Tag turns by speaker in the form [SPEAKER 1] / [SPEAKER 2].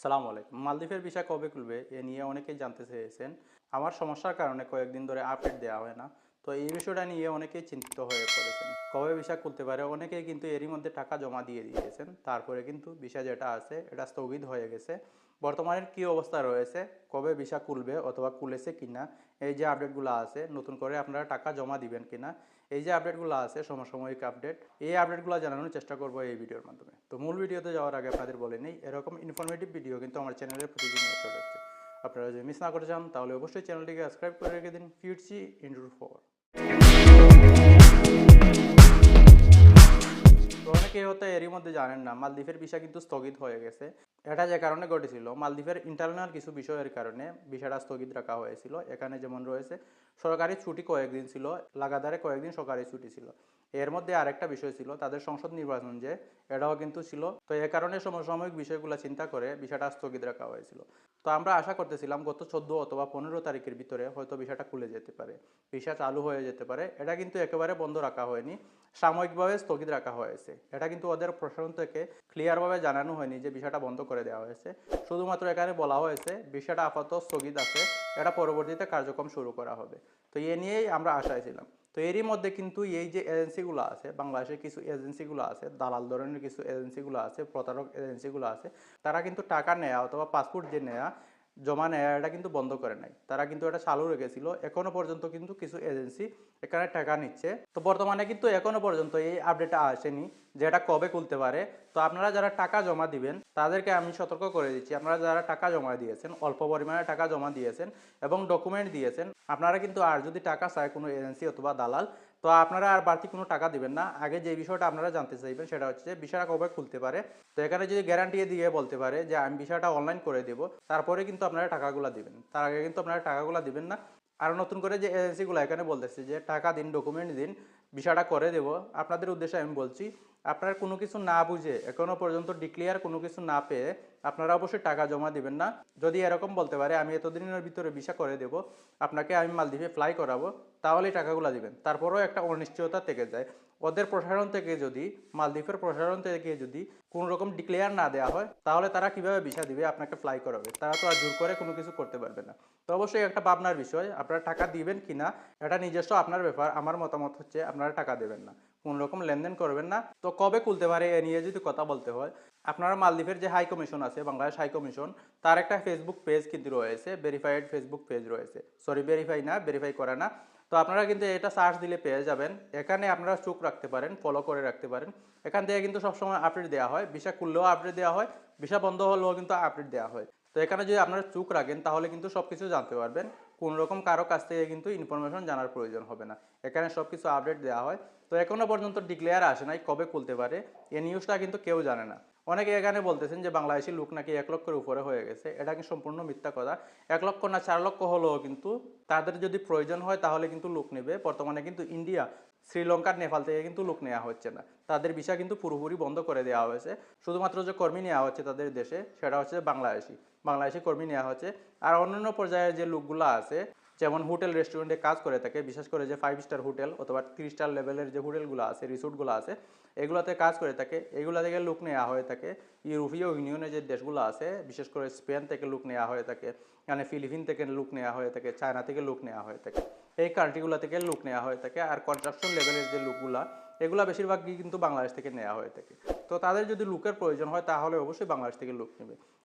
[SPEAKER 1] সালাম আলাইকুম। মালদ্বীপের ভিসা কবে খুলবে এ নিয়ে অনেকেই জানতে চেয়েছেন। আমার সমস্যার কারণে কয়েকদিন ধরে আপডেট দেওয়া হয় না। তো এই বিষয়টা নিয়ে অনেকেই চিন্তিত হয়ে পড়েছেন। কবে ভিসা খুলতে পারে? অনেকেই কিন্তু এরই মধ্যে টাকা জমা দিয়ে দিয়েছেন। তারপরে কিন্তু ভিসা যেটা আছে, এটা স্থগিত হয়ে গেছে। বর্তমানের কি অবস্থা রয়েছে? কবে ভিসা খুলবে অথবা খুলেছে কিনা? এই যে আপডেটগুলো আছে, নতুন করে আপনারা টাকা জমা দিবেন কিনা? এই যে আপডেটগুলো আছে, সমসাময়িক আপডেট, এই আপডেটগুলো জানানোর চেষ্টা করব এই ভিডিওর মাধ্যমে। তো মূল ভিডিওতে যাওয়ার আগে আপনাদের বলে নেই, এরকম ইনফরমেটিভ ভিডিও কিন্তু আমার চ্যানেলে প্রতিদিন হচ্ছে। আপনারা যদি মিস না করে চান তাহলে অবশ্যই চ্যানেলটিকে সাবস্ক্রাইব করে রেখে দিন। ফিউটসি ইন্ডোর ফোর অনেকে হয়তো এরই মধ্যে জানেন না, মালদ্বীপের ভিসা কিন্তু স্থগিত হয়ে গেছে। এটা যে কারণে ঘটেছিল, মালদ্বীপের ইন্টারনাল কিছু বিষয়ের কারণে বিষয়টা স্থগিত রাখা হয়েছিল। এখানে যেমন রয়েছে, সরকারি ছুটি কয়েকদিন ছিল, লাগাতারে কয়েকদিন সরকারি ছুটি ছিল। এর মধ্যে আরেকটা বিষয় ছিল, তাদের সংসদ নির্বাচন যে, এটাও কিন্তু ছিল। তো এ কারণে সমসাময়িক বিষয়গুলো চিন্তা করে বিষয়টা স্থগিত রাখা হয়েছিল। তো আমরা আশা করতেছিলাম, গত চোদ্দ অথবা পনেরো তারিখের ভিতরে হয়তো বিষয়টা খুলে যেতে পারে ভিসা চালু হয়ে যেতে পারে। এটা কিন্তু একেবারে বন্ধ রাখা হয়নি, সাময়িকভাবে স্থগিত রাখা হয়েছে। এটা কিন্তু ওদের প্রশাসন থেকে ক্লিয়ারভাবে জানানো হয়নি যে বিষয়টা বন্ধ করে দেওয়া হয়েছে। শুধুমাত্র এখানে বলা হয়েছে, বিষয়টা আপাতত স্থগিত আছে। এটা পরবর্তীতে কার্যক্রম শুরু করা হবে। তো এ নিয়েই আমরা আশায় ছিলাম। তো এরই মধ্যে কিন্তু এই যে এজেন্সিগুলো আছে, বাংলাদেশের কিছু এজেন্সিগুলো আছে, দালাল ধরনের কিছু এজেন্সিগুলো আছে, প্রতারক এজেন্সিগুলো আছে, তারা কিন্তু টাকা নেয়া অথবা পাসপোর্ট যে নেয়া জমা নেয়া এটা কিন্তু বন্ধ করে নাই। তারা কিন্তু এটা চালু রেখেছিল। এখনও পর্যন্ত কিন্তু কিছু এজেন্সি এখানে টাকা নিচ্ছে। তো বর্তমানে কিন্তু এখনও পর্যন্ত এই আপডেটটা আসেনি যে এটা কবে খুলতে পারে। তো আপনারা যারা টাকা জমা দিবেন, তাদেরকে আমি সতর্ক করে দিচ্ছি। আপনারা যারা টাকা জমা দিয়েছেন, অল্প পরিমাণে টাকা জমা দিয়েছেন এবং ডকুমেন্ট দিয়েছেন, আপনারা কিন্তু আর যদি টাকা চায় কোনো এজেন্সি অথবা দালাল তো আপনারা আর বাড়তি কোনো টাকা দিবেন না। আগে যে বিষয়টা আপনারা জানতে চাইবেন সেটা হচ্ছে যে বিষয়টা কবে খুলতে পারে। তো এখানে যদি গ্যারান্টি দিয়ে বলতে পারে যে আমি বিষয়টা অনলাইন করে দেবো, তারপরে কিন্তু আপনারা টাকাগুলো দিবেন। তার আগে কিন্তু আপনারা টাকাগুলো দিবেন না। আর নতুন করে যে এজেন্সিগুলো এখানে বলতেছে যে টাকা দিন ডকুমেন্ট দিন বিষয়টা করে দেব। আপনাদের উদ্দেশ্যে আমি বলছি, আপনার কোনো কিছু না বুঝে এখনও পর্যন্ত ডিক্লিয়ার কোনো কিছু না পেয়ে আপনারা অবশ্যই টাকা জমা দিবেন না। যদি এরকম বলতে পারে, আমি এতদিনের ভিতরে ভিসা করে দেব, আপনাকে আমি মালদ্বীপে ফ্লাই করাবো, তাহলেই টাকাগুলো দিবেন। তারপরেও একটা অনিশ্চয়তা থেকে যায়। ওদের প্রশাসন থেকে যদি, মালদ্বীপের প্রশাসন থেকে যদি কোনো রকম ডিক্লেয়ার না দেওয়া হয়, তাহলে তারা কীভাবে ভিসা দিবে, আপনাকে ফ্লাই করাবে? তারা তো আর জোর করে কোনো কিছু করতে পারবে না। তো অবশ্যই একটা ভাবনার বিষয়, আপনারা টাকা দিবেন কিনা, এটা নিজস্ব আপনার ব্যাপার, আমার মতামত হচ্ছে আপনারা টাকা দেবেন না। কোন রকম লেনদেন করবেন না। তো কবে খুলতে পারে এ নিয়ে যদি কথা বলতে হয়, আপনারা মালদ্বীপের যে হাই কমিশন আছে, বাংলাদেশ হাই কমিশন তার একটা ফেসবুক পেজ কিন্তু রয়েছে ভেরিফাইড ফেসবুক পেজ রয়েছে। সরি ভেরিফাই না ভেরিফাই করে না। তো আপনারা কিন্তু এটা সার্চ দিলে পেয়ে যাবেন। এখানে আপনারা চোখ রাখতে পারেন ফলো করে রাখতে পারেন। এখান থেকে কিন্তু সবসময় আপডেট দেওয়া হয়। ভিসা খুললেও আপডেট দেওয়া হয়, ভিসা বন্ধ হলেও কিন্তু আপডেট দেওয়া হয়। তো এখানে যদি আপনারা চোখ রাখেন, তাহলে কিন্তু সব কিছু জানতে পারবেন। কোন রকম কারও কাছ থেকে কিন্তু ইনফরমেশন জানার প্রয়োজন হবে না। এখানে সব কিছু আপডেট দেওয়া হয়। তো এখনও পর্যন্ত ডিক্লেয়ার আসে নাই কবে খুলতে পারে। এ নিউজটা কিন্তু কেউ জানে না। অনেকে এখানে বলতেছেন যে বাংলাদেশি লোক নাকি এক লক্ষের উপরে হয়ে গেছে। এটা কি সম্পূর্ণ মিথ্যা কথা? এক লক্ষ না চার লক্ষ হলেও কিন্তু তাদের যদি প্রয়োজন হয়, তাহলে কিন্তু লোক নেবে। বর্তমানে কিন্তু ইন্ডিয়া শ্রীলঙ্কার নেপাল থেকে কিন্তু লোক নেওয়া হচ্ছে না। তাদের ভিসা কিন্তু পুরোপুরি বন্ধ করে দেওয়া হয়েছে। শুধুমাত্র যে কর্মী নেওয়া হচ্ছে তাদের দেশে, সেটা হচ্ছে বাংলাদেশি। বাংলাদেশি কর্মী নেওয়া হচ্ছে। আর অন্যান্য পর্যায়ের যে লোকগুলো আছে যেমন হোটেল রেস্টুরেন্টে কাজ করে থাকে, বিশেষ করে যে ফাইভ স্টার হোটেল অথবা থ্রি স্টার লেভেলের যে হোটেলগুলো আছে রিসোর্টগুলো আছে, এগুলোতে কাজ করে থাকে। এগুলো থেকে লোক নেওয়া হয়ে থাকে। ইউরোপীয় ইউনিয়নের যে দেশগুলো আছে, বিশেষ করে স্পেন থেকে লোক নেওয়া হয়ে থাকে মানে ফিলিপিন থেকে লোক নেওয়া হয়ে থাকে, চায়না থেকে লোক নেওয়া হয়ে থাকে, এই কান্ট্রিগুলো থেকে লোক নেওয়া হয়ে থাকে। আর কনস্ট্রাকশন লেভেলের যে লোকগুলা এগুলা বেশিরভাগই কিন্তু বাংলাদেশ থেকে নেওয়া হয়ে থাকে। তো তাদের যদি লুকের প্রয়োজন হয়, তাহলে অবশ্যই বাংলাদেশ থেকে লোক নেবে।